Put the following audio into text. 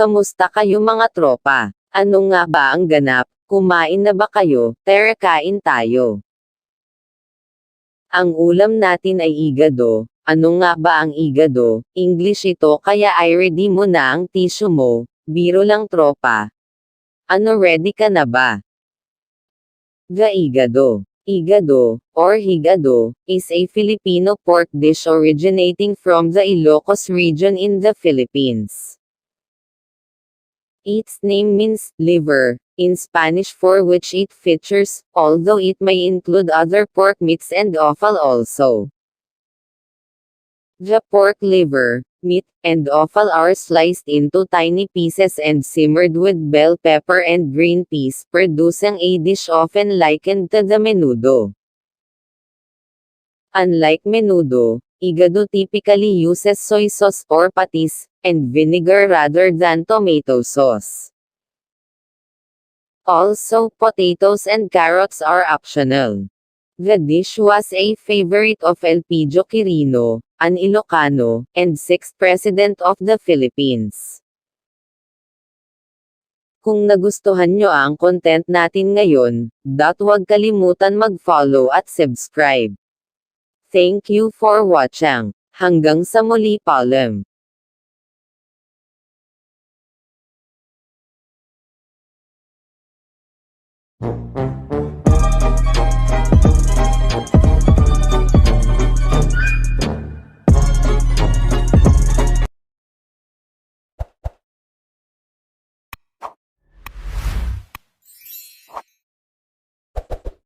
Kamusta kayo mga tropa? Ano nga ba ang ganap? Kumain na ba kayo? Tara kain tayo. Ang ulam natin ay igado. Ano nga ba ang igado? English ito kaya ay ready mo na ang tissue mo. Biro lang tropa. Ano ready ka na ba? The igado. Igado, or higado, is a Filipino pork dish originating from the Ilocos region in the Philippines. Its name means liver, in Spanish for which it features, although it may include other pork meats and offal also. The pork liver, meat, and offal are sliced into tiny pieces and simmered with bell pepper and green peas, producing a dish often likened to the menudo. Unlike menudo, igado typically uses soy sauce or patis, and vinegar rather than tomato sauce. Also, potatoes and carrots are optional. The dish was a favorite of Elpidio Quirino, an Ilocano, and sixth President of the Philippines. Kung nagustuhan nyo ang content natin ngayon, dot huwag kalimutan mag-follow at subscribe. Thank you for watching. Hanggang sa muli paalam.